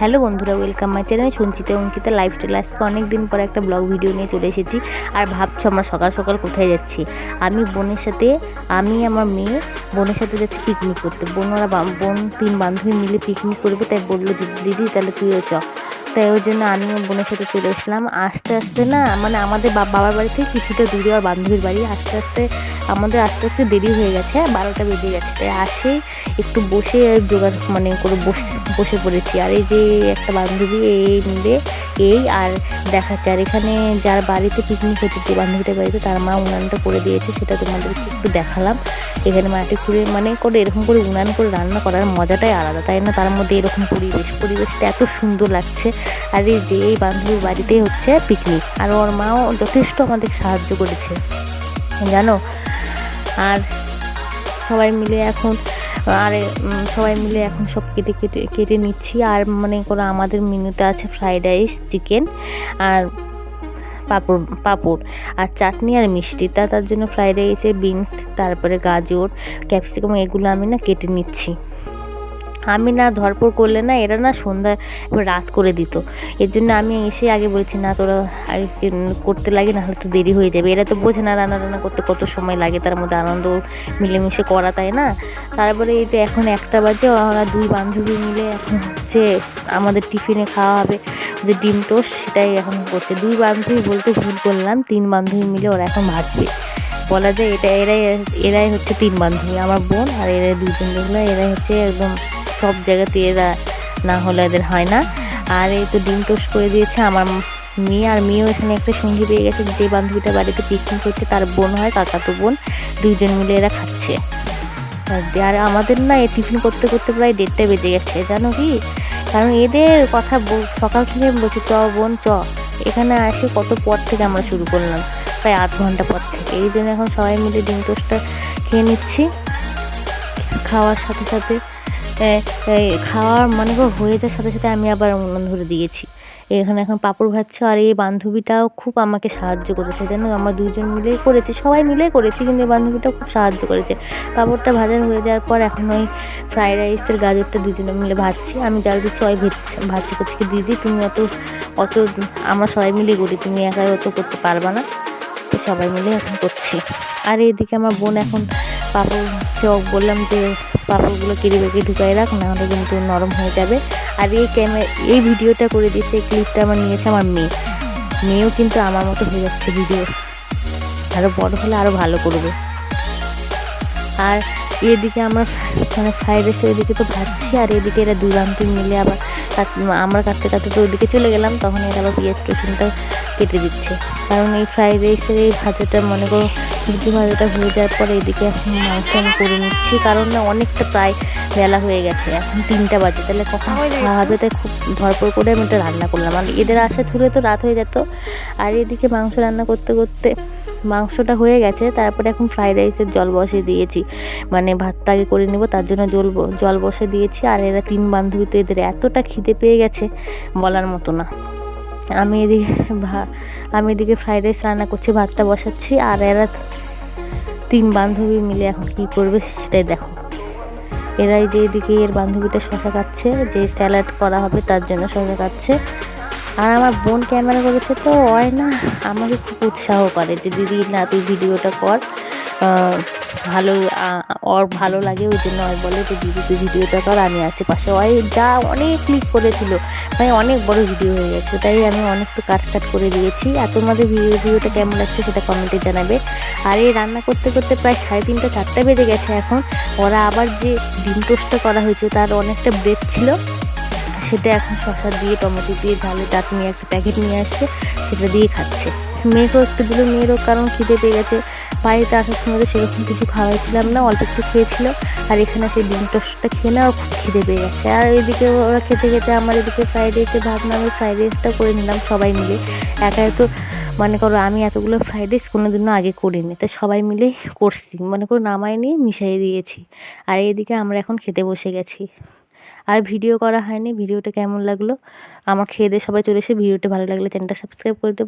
Hello বন্ধুরা welcome my channel Sanchita Ankita lifestyle আজকে অনেক দিন পরে একটা ব্লগ ভিডিও নিয়ে চলে এসেছি আর ভাবছ আমরা সকাল সকাল কোথায় যাচ্ছি। আমি বোনের সাথে, আমি, আমার মেয়ে, বোনের সাথে যাচ্ছি পিকনিক করতে। বোন ওরা বোন তিন বান্ধবী মিলে পিকনিক করবে, তাই বলল যে, দিদি, তাহলে তুইও চ। তাই ওই জন্য আমিও বোনের সাথে চলে এসলাম আস্তে আস্তে না মানে আমাদের বাবার বাড়ি থেকে কিছুটা দূরে আর বান্ধবীর বাড়ি। আস্তে আস্তে আমাদের আস্তে আস্তে দেরি হয়ে গেছে, বারোটা বেজে গেছে তাই আসেই একটু বসে জোগাড় মানে করে বসে বসে পড়েছি। আর এই যে একটা বান্ধবী, এই মিলে, এই আর দেখাচ্ছে। আর এখানে যার বাড়িতে পিকনিক হচ্ছে, যে বান্ধবীটার বাড়িতে, তার মা উনানটা করে দিয়েছে, সেটা তোমাদেরকে একটু দেখালাম। এখানে মাটি খুঁড়ে মানে করে, এরকম করে উনান করে রান্না করার মজাটাই আলাদা, তাই না? তার মধ্যে এরকম পরিবেশ, পরিবেশটা এত সুন্দর লাগছে। আর এই যে, এই বান্ধবীর বাড়িতেই হচ্ছে পিকনিক আর ওর মাও যথেষ্ট আমাদের সাহায্য করেছে। জানো আর সবাই মিলে এখন, আর সবাই মিলে এখন সব কেটে কেটে কেটে নিচ্ছি। আর মনে করো আমাদের মেনুতে আছে ফ্রাইড রাইস, চিকেন আর পাপড় পাপড় আর চাটনি আর মিষ্টি। তা, তার জন্য ফ্রাইড রাইসে বিনস, তারপরে গাজর, ক্যাপসিকাম, এগুলো আমি না কেটে নিচ্ছি। আমি না ধরপড় করলে না এরা না সন্ধ্যা এবার রাত করে দিত। এর জন্য আমি এসে আগে বলেছি, না, তোরা কে- করতে লাগে না তো দেরি হয়ে যাবে। এরা তো বোঝে না রান্না রান্না করতে কত সময় লাগে, তার মধ্যে আনন্দ মিলেমিশে করা, তাই না? তারপরে এই যে এখন একটা বাজে, ওরা দুই বান্ধবী মিলে এখন হচ্ছে আমাদের টিফিনে খাওয়া হবে। যে ডিম টোস্ট, সেটাই এখন করছে। দুই বান্ধবী বলতে ভুল করলাম, তিন বান্ধবী মিলে ওরা এখন ভাজবে। বলা যায় এটা এরাই এরাই হচ্ছে তিন বান্ধবী, আমার বোন আর এরা দুজন যেগুলো এরাই হচ্ছে একদম সব জায়গাতে এরা না হলে এদের হয় না। আর এই তো ডিম টোস্ট করে দিয়েছে আমার মেয়ে, আর মেয়েও এখানে একটা সঙ্গী পেয়ে গেছে যে বান্ধবীটা বাড়িতে পিকনিক করছে, তার বোন হয় কাকাতো বোন, দুইজন মিলে এরা খাচ্ছে। আর আমাদের না এ টিফিন করতে করতে প্রায় দেড়টা বেজে গেছে, জানো কি? কারণ এদের কথা সকাল থেকে বলছি, চ বোন, চ। এখানে আসে কত পর থেকে আমরা শুরু করলাম, প্রায় আধ ঘণ্টা পর থেকে। এই জন্য এখন সবাই মিলে ডিম টোস্টটা খেয়ে নিচ্ছি, খাওয়ার সাথে সাথে। খাওয়ার মনে করো হয়ে যাওয়ার সাথে সাথে আমি আবার উনুন ধরে দিয়েছি। এখানে এখন পাঁপড় ভাজছে আর এই বান্ধবীটাও খুব আমাকে সাহায্য করেছে যেন আমরা দুজন মিলেই করেছি, সবাই মিলেই করেছি, কিন্তু এই বান্ধবীটাও খুব সাহায্য করেছে। পাপড়টা ভাজা হয়ে যাওয়ার পর এখন ওই ফ্রাইড রাইসের গাজরটা দুজনে মিলে ভাজছি। আমি জাল দিচ্ছি, ওই ভেজছে ভাজছে, করছি। কি দিদি, তুমি অত অত, আমরা সবাই মিলেই করি, তুমি একাই অত করতে পারবা না। তো সবাই মিলে এখন করছি। আর এইদিকে আমার বোন এখন পাপড় হচ্ছে বললাম যে পাপড়গুলো কেড়ে বেঁকে ঢুকাই রাখ, নাহলে কিন্তু নরম হয়ে যাবে। আর এই ক্যামে, এই ভিডিওটা করে দিয়েছে, এই ক্লিপটা আমার নিয়েছে আমার মেয়ে। মেয়েও কিন্তু আমার মতো হয়ে যাচ্ছে ভিডিও আরও বড় হলে আরও ভালো করবে। আর এদিকে আমরা মানে ফ্রাইড রাইসের ওইদিকে তো ভাজছি আর এদিকে এরা বান্ধবী মিলে আবার আমরা কাটতে কাটতে তো ওইদিকে চলে গেলাম তখন এরা আবার পেঁয়াজ রসুনটা কেটে দিচ্ছে। কারণ এই ফ্রাইড রাইসের এই ভাজাটা মনে করো মুরগি ভাজাটা হয়ে যাওয়ার পরে এদিকে এখন মাংস আমি করে নিচ্ছি কারণ না অনেকটা প্রায় বেলা হয়ে গেছে এখন তিনটা বাজে। তাহলে কখন খাওয়া হবে তাই খুব ধরপর করে আমি এটা রান্না করলাম। আর এদের আসা ধরে তো রাত হয়ে যেত। আর এদিকে মাংস রান্না করতে করতে মাংসটা হয়ে গেছে, তারপরে এখন ফ্রাইড রাইসের জল বসিয়ে দিয়েছি। মানে ভাতটা আগে করে নেব, তার জন্য জল জল বসে দিয়েছি। আর এরা তিন বান্ধবী তো এদের এতটা খিদে পেয়ে গেছে, বলার মতো না। আমি এদিকে ভা, আমি এদিকে ফ্রাইড রাইস রান্না করছি, ভাতটা বসাচ্ছি। আর এরা তিন বান্ধবী মিলে এখন কি করবে সেটাই দেখো। এরাই যে এদিকে এর বান্ধবীটা শশা কাটছে, যে স্যালাড করা হবে তার জন্য শশা কাটছে। আর আমার বোন ক্যামেরা করেছে তো, ওই না, আমাকে খুব উৎসাহ করে যে, দিদি, না, তুই ভিডিওটা কর। ভালো ওর ভালো লাগে, ওই জন্য ওই বলে যে, দিদি, তুই ভিডিওটা কর, আমি আছি পাশে। ওই যা অনেক ক্লিক করেছিল মানে অনেক বড় ভিডিও হয়ে গেছে, তাই আমি অনেক তো কাট কাট করে দিয়েছি। আর তোমাদের ভিডিও ভিডিওটা কেমন লাগছে সেটা কমেন্টে জানাবে। আর এই রান্না করতে করতে প্রায় সাড়ে তিনটা, চারটা বেজে গেছে এখন। ওরা আবার যে ডিম টোস্টটা করা হয়েছে তার অনেকটা ব্রেড ছিল। সেটা এখন শসা দিয়ে, টমেটো দিয়ে, ঝালে চাটনি একটা প্যাকেট নিয়ে আসছে, সেটা দিয়ে খাচ্ছে। মেয়েকেও একটু দিল, মেয়েরও কারণ খিদে পেয়ে গেছে। বাড়িতে আসার সময় সেরকম কিছু খাওয়াইছিলাম না, অল্প একটু খেয়েছিল। আর এখানে সেই ডিম টোস্টটা খেয়ে না খুব খিদে পেয়ে গেছে। আর এদিকে ওরা খেতে খেতে আমার এদিকে ফ্রাইড রাইসে ভাবলাম আমি ফ্রাইড রাইসটা করে নিলাম সবাই মিলে। একা তো, মনে করো আমি এতগুলো ফ্রাইড রাইস দিনও আগে করিনি। তাই সবাই মিলে করছি, মনে করো নামাই নিয়ে মিশিয়ে দিয়েছি। আর এদিকে আমরা এখন খেতে বসে গেছি। আর ভিডিও করা হয়নি, ভিডিওটা কেমন লাগল? আমার খেয়ে দিয়ে সবাই চলে এসে ভিডিওটা ভালো লাগলে চ্যানেলটা সাবস্ক্রাইব করে দিও